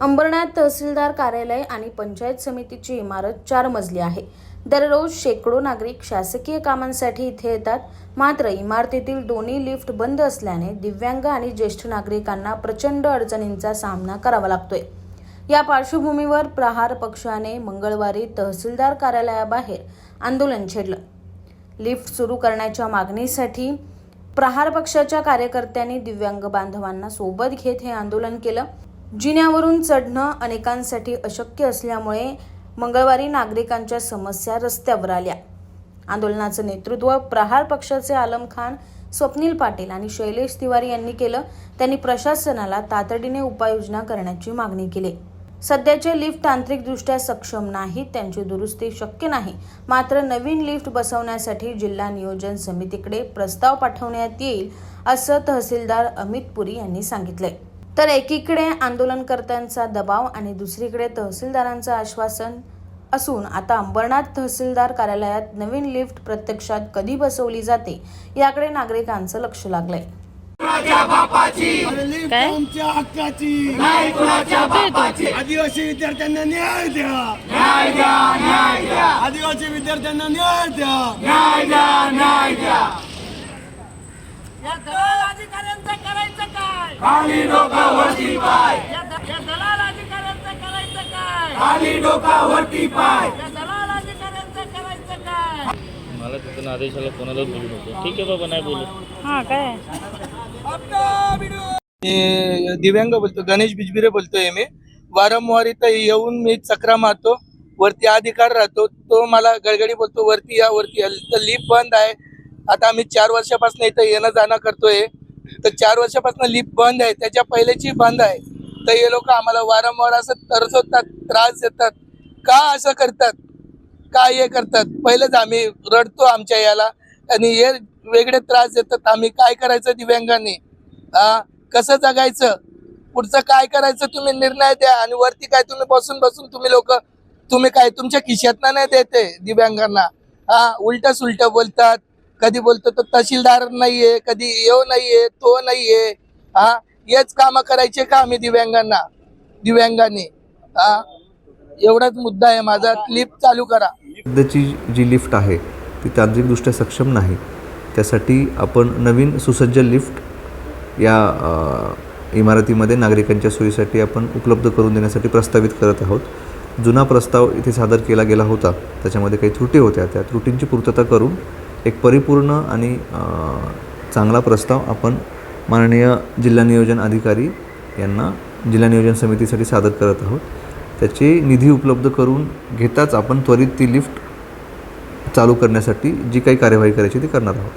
अंबरनाथ तहसीलदार कार्यालय आणि पंचायत समितीची इमारत चार मजली आहे. दररोज शेकडो नागरिक शासकीय कामांसाठी इथे येतात. मात्र इमारतीतील दोन्ही लिफ्ट बंद असल्याने दिव्यांग आणि ज्येष्ठ नागरिकांना प्रचंड अडचणींचा सामना करावा लागतोय. या पार्श्वभूमीवर प्रहार पक्षाने मंगळवारी तहसीलदार कार्यालयाबाहेर आंदोलन छेडलं. लिफ्ट सुरू करण्याच्या मागणीसाठी प्रहार पक्षाच्या कार्यकर्त्यांनी दिव्यांग बांधवांना सोबत घेत हे आंदोलन केलं. जिन्यावरून चढणं अनेकांसाठी अशक्य असल्यामुळे मंगळवारी नागरिकांच्या समस्या रस्त्यावर आल्या. आंदोलनाचं नेतृत्व प्रहार पक्षाचे आलम खान स्वप्नील पाटील आणि शैलेश तिवारी यांनी केलं. त्यांनी प्रशासनाला तातडीने उपाययोजना करण्याची मागणी केली. सध्याचे लिफ्ट तांत्रिकदृष्ट्या सक्षम नाहीत त्यांची दुरुस्ती शक्य नाही. मात्र नवीन लिफ्ट बसवण्यासाठी जिल्हा नियोजन समितीकडे प्रस्ताव पाठवण्यात येईल असं तहसीलदार अमित पुरी यांनी सांगितलंय. तर एकीकडे आंदोलनकर्त्यांचा दबाव आणि दुसरीकडे तहसीलदारांचं आश्वासन असून आता अंबरनाथ तहसीलदार कार्यालयात नवीन लिफ्ट प्रत्यक्षात कधी बसवली जाते याकडे नागरिकांचं लक्ष लागलंय. आदिवासी विद्यार्थ्यांना न्याय द्या. न्याय द्या न्याय द्या. आदिवासी विद्यार्थ्यांना न्याय द्या. अधिकाऱ्यांचं करायचं काय? खाली डोका वरती पाय. या द- या दलाल अधिकाऱ्यांचं करायचं काय? खाली डोका वरती पाय. या दलाल अधिकाऱ्यांचं करायचं काय? मला तिथून आदेशाला कोणालाच बोलू नको. ठीक आहे बाबा नाही बोलू हा काय? मी दिव्यांग बोलतो गणेश बिजबिरे बोलतोय मी. वारंवार इथं येऊन मी चक्रा मारतो वरती अधिकार राहतो तो मला गडगडी बोलतो वरती या वरती या तर लिफ्ट बंद आहे. आता आम्ही चार वर्षापासून इथं येणं जाणं करतोय. तर चार वर्षापासून लिफ्ट बंद आहे. त्याच्या पहिल्याची बंद आहे. तर हे लोक आम्हाला वारंवार असं तरसवतात त्रास देतात. का असं करतात? का हे करतात? पहिलेच आम्ही रडतो आमच्या याला. आणि हे वेगळे त्रास देतात. आम्ही काय करायचं दिव्यांगांनी? हा कसं जगायचं? पुढचं काय करायचं तुम्ही निर्णय द्या. आणि वरती काय तुम्ही बसून बसून तुम्ही लोक तुम्ही काय तुमच्या खिशातनं नाही देते दिव्यांगांना. हा उलट सुलट बोलतात. कधी बोलतो तो तहसीलदार नाहीये कधी यो नाहीये तो नाहीये. हा? हेच काम करायचे का आम्ही दिव्यांगांना? दिव्यांगांनी. हा? एवढाच मुद्दा आहे माझा. लिफ्ट चालू करा. सध्याची जी लिफ्ट आहे ती तांत्रिकदृष्ट्या सक्षम नाही. त्यासाठी आपण नवीन सुसज्ज लिफ्ट या इमारतीमध्ये नागरिकांच्या सोयीसाठी आपण उपलब्ध करून देण्यासाठी प्रस्तावित करत आहोत. जुना प्रस्ताव इथे सादर केला गेला होता. त्याच्यामध्ये काही त्रुटी होत्या. त्या त्रुटींची पूर्तता करून एक परिपूर्ण आणि चांगला प्रस्ताव आपण माननीय जिल्हा नियोजन अधिकारी यांना जिल्हा नियोजन समितीसाठी सादर करत आहोत. त्याचे निधी उपलब्ध करून घेताच आपण त्वरित ती लिफ्ट चालू करण्यासाठी जी काही कार्यवाही करायची ती करणार आहोत.